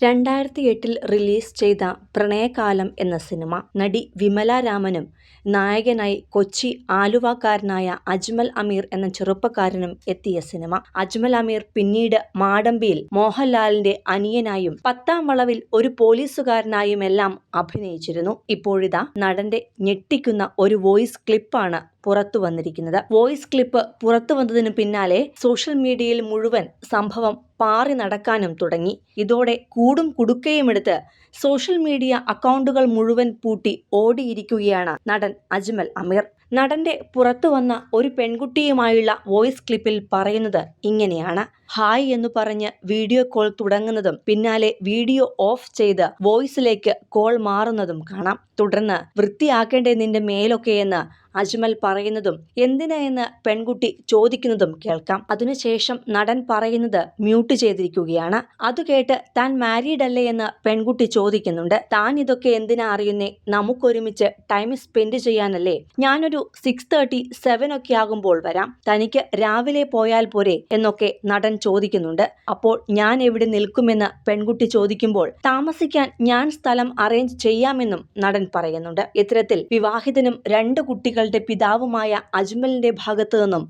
രണ്ടായിരത്തി എട്ടിൽ റിലീസ് ചെയ്ത പ്രണയകാലം എന്ന സിനിമ നടി വിമല രാമനും നായകനായി കൊച്ചി ആലുവക്കാരനായ അജ്മൽ അമീർ എന്ന ചെറുപ്പക്കാരനും എത്തിയ സിനിമ. അജ്മൽ അമീർ പിന്നീട് മാടമ്പിയിൽ മോഹൻലാലിന്റെ അനിയനായും പത്താം വളവിൽ ഒരു പോലീസുകാരനായുമെല്ലാം അഭിനയിച്ചിരുന്നു. ഇപ്പോഴിതാ നടന്റെ ഞെട്ടിക്കുന്ന ഒരു വോയിസ് ക്ലിപ്പാണ് പുറത്തു വന്നിരിക്കുന്നത്. വോയിസ് ക്ലിപ്പ് പുറത്തു വന്നതിനു പിന്നാലെ സോഷ്യൽ മീഡിയയിൽ മുഴുവൻ സംഭവം പാറി നടക്കാനും തുടങ്ങി. ഇതോടെ കൂടും കുടുക്കയുമെടുത്ത് സോഷ്യൽ മീഡിയ അക്കൗണ്ടുകൾ മുഴുവൻ പൂട്ടി ഓടിയിരിക്കുകയാണ് നടൻ അജ്മൽ അമീർ. നടന്റെ പുറത്തു വന്ന ഒരു പെൺകുട്ടിയുമായുള്ള വോയിസ് ക്ലിപ്പിൽ പറയുന്നത് ഇങ്ങനെയാണ്. ഹായ് എന്ന് പറഞ്ഞ് വീഡിയോ കോൾ തുടങ്ങുന്നതും പിന്നാലെ വീഡിയോ ഓഫ് ചെയ്ത് വോയിസിലേക്ക് കോൾ മാറുന്നതും കാണാം. തുടർന്ന് വൃത്തിയാക്കേണ്ടേ നിന്റെ മേലൊക്കെയെന്ന് അജ്മൽ പറയുന്നതും എന്തിനാ എന്ന് പെൺകുട്ടി ചോദിക്കുന്നതും കേൾക്കാം. അതിനുശേഷം നടൻ പറയുന്നത് മ്യൂട്ട് ചെയ്തിരിക്കുകയാണ്. അത് കേട്ട് താൻ മാരീഡ് അല്ലേ എന്ന് പെൺകുട്ടി ചോദിക്കുന്നുണ്ട്. താൻ ഇതൊക്കെ എന്തിനാ അറിയുന്നേ? നമുക്കൊരുമിച്ച് ടൈം സ്പെൻഡ് ചെയ്യാനല്ലേ? ഞാനൊരു സിക്സ് തേർട്ടി സെവൻ ഒക്കെ ആകുമ്പോൾ വരാം. തനിക്ക് രാവിലെ പോയാൽ പോരെ എന്നൊക്കെ നടൻ ചോദിക്കുന്നുണ്ട്. അപ്പോൾ ഞാൻ എവിടെ നിൽക്കുമെന്ന് പെൺകുട്ടി ചോദിക്കുമ്പോൾ താമസിക്കാൻ ഞാൻ സ്ഥലം അറേഞ്ച് ചെയ്യാമെന്നും നടൻ പറയുന്നുണ്ട്. ഇത്തരത്തിൽ വിവാഹിതനും രണ്ട് കുട്ടികളുടെ പിതാവുമായ അജ്മലിന്റെ ഭാഗത്തു നിന്നും